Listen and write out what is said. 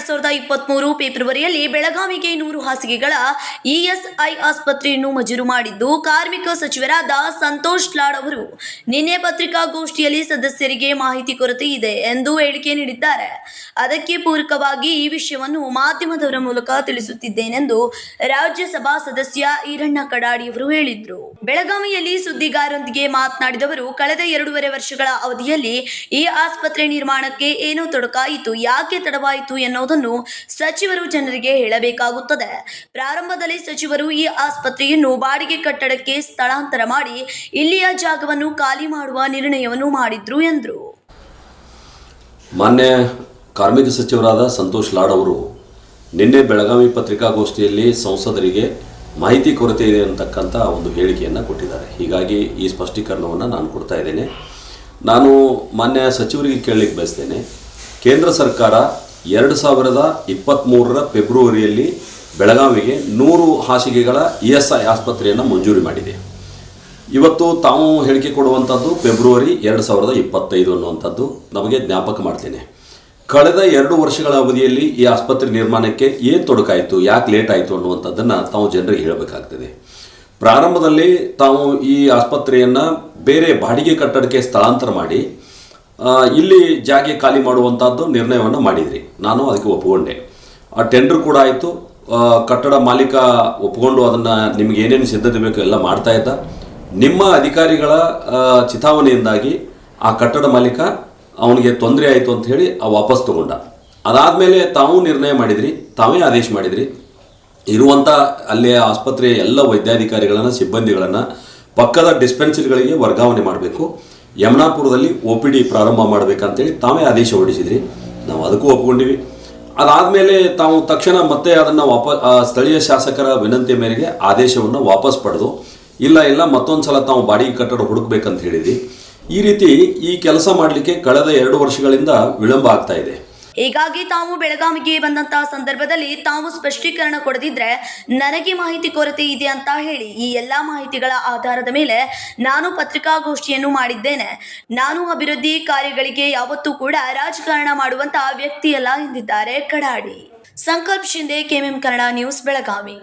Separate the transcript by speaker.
Speaker 1: ಸಾವಿರದ ಇಪ್ಪತ್ಮೂರು ಫೆಬ್ರವರಿಯಲ್ಲಿ ಬೆಳಗಾವಿಗೆ ನೂರು ಹಾಸಿಗೆಗಳ ಇಎಸ್ಐ ಆಸ್ಪತ್ರೆಯನ್ನು ಮಂಜೂರು ಮಾಡಿದ್ದು, ಕಾರ್ಮಿಕ ಸಚಿವರಾದ ಸಂತೋಷ್ ಲಾಡ್ ಅವರು ನಿನ್ನೆ ಪತ್ರಿಕಾಗೋಷ್ಠಿಯಲ್ಲಿ ಸದಸ್ಯರಿಗೆ ಮಾಹಿತಿ ಕೊರತೆ ಇದೆ ಎಂದು ಹೇಳಿಕೆ ನೀಡಿದ್ದಾರೆ. ಅದಕ್ಕೆ ಪೂರಕವಾಗಿ ಈ ವಿಷಯವನ್ನು ಮಾಧ್ಯಮದವರ ಮೂಲಕ ತಿಳಿಸುತ್ತಿದ್ದೇನೆಂದು ರಾಜ್ಯಸಭಾ ಸದಸ್ಯ ಈರಣ್ಣ ಕಡಾಡಿಯವರು ಹೇಳಿದರು. ಬೆಳಗಾವಿಯಲ್ಲಿ ಸುದ್ದಿಗಾರರೊಂದಿಗೆ ಮಾತನಾಡಿದವರು, ಕಳೆದ ಎರಡೂವರೆ ವರ್ಷಗಳ ಅವಧಿಯಲ್ಲಿ ಈ ಆಸ್ಪತ್ರೆ ನಿರ್ಮಾಣಕ್ಕೆ ಏನು ತೊಡಕಾಯಿತು, ಯಾಕೆ ತಡವಾಯಿತು ಎನ್ನುವುದನ್ನು ಸಚಿವರು ಜನರಿಗೆ ಹೇಳಬೇಕಾಗುತ್ತದೆ. ಪ್ರಾರಂಭದಲ್ಲಿ ಸಚಿವರು ಈ ಆಸ್ಪತ್ರೆಯನ್ನು ಬಾಡಿಗೆ ಕಟ್ಟಡಕ್ಕೆ ಸ್ಥಳಾಂತರ ಮಾಡಿ ಇಲ್ಲಿಯ ಜಾಗವನ್ನು ಖಾಲಿ ಮಾಡುವ ನಿರ್ಣಯವನ್ನು ಮಾಡಿದ್ರು ಎಂದರು.
Speaker 2: ಮಾನ್ಯ ಕಾರ್ಮಿಕ ಸಚಿವರಾದ ಸಂತೋಷ್ ಲಾಡ್ ಅವರು, ನಿನ್ನೆ ಬೆಳಗಾವಿ ಪತ್ರಿಕಾಗೋಷ್ಠಿಯಲ್ಲಿ ಸಂಸದರಿಗೆ ಮಾಹಿತಿ ಕೊರತೆ ಇದೆ ಅಂತಕ್ಕಂಥ ಒಂದು ಹೇಳಿಕೆಯನ್ನು ಕೊಟ್ಟಿದ್ದಾರೆ. ಹೀಗಾಗಿ ಈ ಸ್ಪಷ್ಟೀಕರಣವನ್ನು ನಾನು ಕೊಡ್ತಾ ಇದ್ದೇನೆ. ನಾನು ಮಾನ್ಯ ಸಚಿವರಿಗೆ ಕೇಳಲಿಕ್ಕೆ ಬಯಸ್ತೇನೆ. ಕೇಂದ್ರ ಸರ್ಕಾರ ಎರಡು ಸಾವಿರದ ಇಪ್ಪತ್ತ್ಮೂರರ ಫೆಬ್ರವರಿಯಲ್ಲಿ ಬೆಳಗಾವಿಗೆ ನೂರು ಹಾಸಿಗೆಗಳ ಇ ಎಸ್ ಐ ಆಸ್ಪತ್ರೆಯನ್ನು ಮಂಜೂರಿ ಮಾಡಿದೆ. ಇವತ್ತು ತಾವು ಹೇಳಿಕೆ ಕೊಡುವಂಥದ್ದು ಫೆಬ್ರವರಿ ಎರಡು ಸಾವಿರದ ಇಪ್ಪತ್ತೈದು ಅನ್ನುವಂಥದ್ದು ನಮಗೆ ಜ್ಞಾಪಕ ಮಾಡ್ತೇನೆ. ಕಳೆದ ಎರಡು ವರ್ಷಗಳ ಅವಧಿಯಲ್ಲಿ ಈ ಆಸ್ಪತ್ರೆ ನಿರ್ಮಾಣಕ್ಕೆ ಏನು ತೊಡಕಾಯಿತು, ಯಾಕೆ ಲೇಟ್ ಆಯಿತು ಅನ್ನುವಂಥದ್ದನ್ನು ತಾವು ಜನರಿಗೆ ಹೇಳಬೇಕಾಗ್ತದೆ. ಪ್ರಾರಂಭದಲ್ಲಿ ತಾವು ಈ ಆಸ್ಪತ್ರೆಯನ್ನು ಬೇರೆ ಬಾಡಿಗೆ ಕಟ್ಟಡಕ್ಕೆ ಸ್ಥಳಾಂತರ ಮಾಡಿ ಇಲ್ಲಿ ಜಾಗೆ ಖಾಲಿ ಮಾಡುವಂಥದ್ದು ನಿರ್ಣಯವನ್ನು ಮಾಡಿದ್ರಿ. ನಾನು ಅದಕ್ಕೆ ಒಪ್ಪಿಕೊಂಡೆ. ಆ ಟೆಂಡರ್ ಕೂಡ ಆಯಿತು. ಕಟ್ಟಡ ಮಾಲೀಕ ಒಪ್ಪಿಕೊಂಡು ಅದನ್ನು ನಿಮ್ಗೆ ಏನೇನು ಸಿದ್ಧತೆ ಬೇಕು ಎಲ್ಲ ಮಾಡ್ತಾ ಇದ್ದ. ನಿಮ್ಮ ಅಧಿಕಾರಿಗಳ ಚಿತಾವಣೆಯಿಂದಾಗಿ ಆ ಕಟ್ಟಡ ಮಾಲೀಕ ಅವನಿಗೆ ತೊಂದರೆ ಆಯಿತು ಅಂತ ಹೇಳಿ ಆ ವಾಪಸ್ ತಗೊಂಡ. ಅದಾದಮೇಲೆ ತಾವು ನಿರ್ಣಯ ಮಾಡಿದ್ರಿ. ತಾವೇ ಆದೇಶ ಮಾಡಿದ್ರಿ. ಇರುವಂಥ ಅಲ್ಲಿಯ ಆಸ್ಪತ್ರೆಯ ಎಲ್ಲ ವೈದ್ಯಾಧಿಕಾರಿಗಳನ್ನು, ಸಿಬ್ಬಂದಿಗಳನ್ನು ಪಕ್ಕದ ಡಿಸ್ಪೆನ್ಸರಿಗಳಿಗೆ ವರ್ಗಾವಣೆ ಮಾಡಬೇಕು. ಯಮನಾಪುರದಲ್ಲಿ ಒ ಪಿ ಡಿ ಪ್ರಾರಂಭ ಮಾಡಬೇಕಂತೇಳಿ ತಾವೇ ಆದೇಶ ಹೊರಡಿಸಿದ್ರಿ. ನಾವು ಅದಕ್ಕೂ ಒಪ್ಕೊಂಡಿವಿ. ಅದಾದಮೇಲೆ ತಾವು ತಕ್ಷಣ ಮತ್ತೆ ಅದನ್ನು ವಾಪ ಸ್ಥಳೀಯ ಶಾಸಕರ ವಿನಂತಿ ಮೇರೆಗೆ ಆದೇಶವನ್ನು ವಾಪಸ್ ಪಡೆದು, ಇಲ್ಲ ಇಲ್ಲ ಮತ್ತೊಂದು ಸಲ ತಾವು ಬಾಡಿಗೆ ಕಟ್ಟಡ ಹುಡುಕ್ಬೇಕಂತ ಹೇಳಿದ್ವಿ. ಈ ರೀತಿ ಈ ಕೆಲಸ ಮಾಡಲಿಕ್ಕೆ ಕಳೆದ ಎರಡು ವರ್ಷಗಳಿಂದ ವಿಳಂಬ ಆಗ್ತಾ ಇದೆ.
Speaker 1: ಹೀಗಾಗಿ ತಾವು ಬೆಳಗಾವಿಗೆ ಬಂದಂತಹ ಸಂದರ್ಭದಲ್ಲಿ ತಾವು ಸ್ಪಷ್ಟೀಕರಣ ಕೊಡದಿದ್ರೆ ನನಗೆ ಮಾಹಿತಿ ಕೊರತೆ ಇದೆ ಅಂತ ಹೇಳಿ ಈ ಎಲ್ಲಾ ಮಾಹಿತಿಗಳ ಆಧಾರದ ಮೇಲೆ ನಾನು ಪತ್ರಿಕಾಗೋಷ್ಠಿಯನ್ನು ಮಾಡಿದ್ದೇನೆ. ನಾನು ಅಭಿವೃದ್ಧಿ ಕಾರ್ಯಗಳಿಗೆ ಯಾವತ್ತೂ ಕೂಡ ರಾಜಕಾರಣ ಮಾಡುವಂತಹ ವ್ಯಕ್ತಿಯಲ್ಲ ಎಂದಿದ್ದಾರೆ Kadadi. Sankalp Shinde KMM Kannada news, Belagavi.